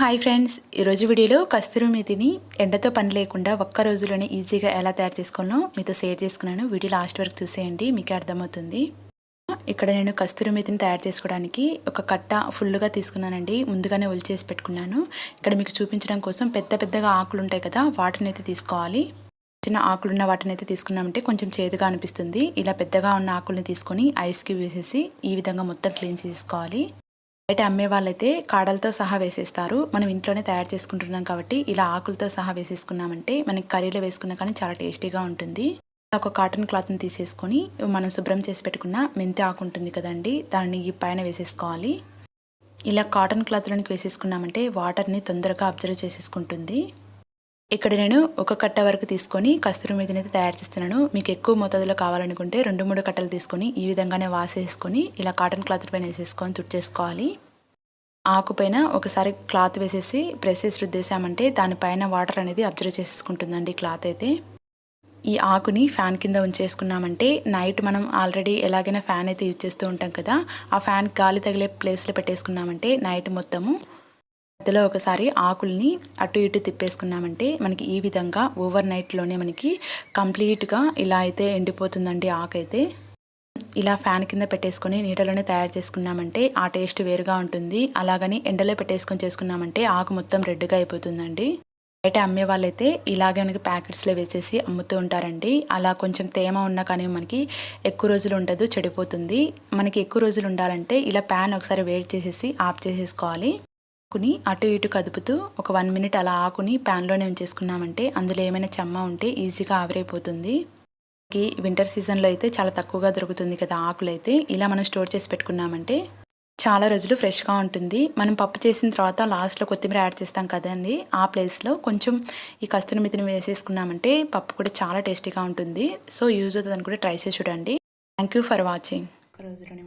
Hi friends. ఈరోజు వీడియోలో కస్తూరి మేతిని ఎండతో పని లేకుండా ఒక్క రోజులోనే ఈజీగా ఎలా తయారు చేసుకోవాలో మీతో షేర్ చేసుకున్నాను. వీడియో లాస్ట్ వరకు చూసేయండి మీకు అర్థమవుతుంది. ఇక్కడ నేను కస్తూరి మేతిని తయారు చేసుకోవడానికి ఒక కట్ట ఫుల్గా తీసుకున్నానండి. ముందుగానే ఒలిచేసి పెట్టుకున్నాను. ఇక్కడ మీకు చూపించడం కోసం పెద్ద పెద్దగా ఆకులు ఉంటాయి కదా వాటిని అయితే తీసుకోవాలి. చిన్న ఆకులున్న వాటిని అయితే తీసుకున్నామంటే కొంచెం చేదుగా అనిపిస్తుంది. ఇలా పెద్దగా ఉన్న ఆకుల్ని తీసుకొని ఐస్ క్యూబ్ వేసేసి ఈ విధంగా మొత్తం క్లీన్ చేసుకోవాలి బయట అమ్మే వాళ్ళైతే కాడలతో సహా వేసేస్తారు. మనం ఇంట్లోనే తయారు చేసుకుంటున్నాం కాబట్టి ఇలా ఆకులతో సహా వేసేసుకున్నామంటే మనకి కర్రీలో వేసుకున్నా కానీ చాలా టేస్టీగా ఉంటుంది. ఒక కాటన్ క్లాత్ని తీసేసుకొని మనం శుభ్రం చేసి పెట్టుకున్న మెంతి ఆకు ఉంటుంది కదండి దాన్ని ఈ పైన వేసేసుకోవాలి. ఇలా కాటన్ క్లాత్లోనికి వేసేసుకున్నామంటే వాటర్ని తొందరగా అబ్జర్వ్ చేసేసుకుంటుంది. ఇక్కడ నేను ఒక కట్ట వరకు తీసుకొని కస్తూరి మీదనైతే తయారు చేస్తున్నాను. మీకు ఎక్కువ మోతాదులో కావాలనుకుంటే రెండు మూడు కట్టలు తీసుకొని ఈ విధంగానే వాసేసుకొని ఇలా కాటన్ క్లాత్ పైన వేసేసుకొని తుడిచేసుకోవాలి. ఆకు పైన ఒకసారి క్లాత్ వేసేసి ప్రెస్ చేసి రుద్దేశామంటే దానిపైన వాటర్ అనేది అబ్జర్వ్ చేసేసుకుంటుందండి క్లాత్ అయితే. ఈ ఆకుని ఫ్యాన్ కింద ఉంచేసుకున్నామంటే నైట్ మనం ఆల్రెడీ ఎలాగైనా ఫ్యాన్ అయితే యూజ్ చేస్తూ ఉంటాం కదా ఆ ఫ్యాన్ గాలి తగిలే ప్లేస్లో పెట్టేసుకున్నామంటే నైట్ మొత్తము మధ్యలో ఒకసారి ఆకుల్ని అటు ఇటు తిప్పేసుకున్నామంటే మనకి ఈ విధంగా ఓవర్ నైట్లోనే మనకి కంప్లీట్గా ఇలా అయితే ఎండిపోతుందండి ఆకైతే. ఇలా ఫ్యాన్ కింద పెట్టేసుకొని నీడలోనే తయారు చేసుకున్నామంటే ఆ టేస్ట్ వేరుగా ఉంటుంది. అలాగని ఎండలో పెట్టేసుకొని చేసుకున్నామంటే ఆకు మొత్తం రెడ్గా అయిపోతుందండి. బయట అమ్మే వాళ్ళైతే ఇలాగే మనకి ప్యాకెట్స్లో వేసేసి అమ్ముతూ ఉంటారండి. అలా కొంచెం తేమ ఉన్నా కానీ మనకి ఎక్కువ రోజులు ఉండదు చెడిపోతుంది. మనకి ఎక్కువ రోజులు ఉండాలంటే ఇలా ప్యాన్ ఒకసారి వేడి చేసేసి ఆఫ్ చేసేసుకోవాలి. ఆకుని అటు ఇటు కదుపుతూ ఒక వన్ మినిట్ అలా ఆకుని ప్యాన్లోనే ఉంచేసుకున్నామంటే అందులో ఏమైనా చెమ్మ ఉంటే ఈజీగా ఆవిరైపోతుంది. వింటర్ సీజన్లో అయితే చాలా తక్కువగా దొరుకుతుంది కదా ఆకులు అయితే ఇలా మనం స్టోర్ చేసి పెట్టుకున్నామంటే చాలా రోజులు ఫ్రెష్గా ఉంటుంది. మనం పప్పు చేసిన తర్వాత లాస్ట్లో కొత్తిమీర యాడ్ చేస్తాం కదండి ఆ ప్లేస్లో కొంచెం ఈ కస్తూరి మితిని వేసేసుకున్నామంటే పప్పు కూడా చాలా టేస్టీగా ఉంటుంది. సో యూజ్ అవుతుందని కూడా ట్రై చేసి చూడండి. Thank you for watching. ఒక రోజులోనే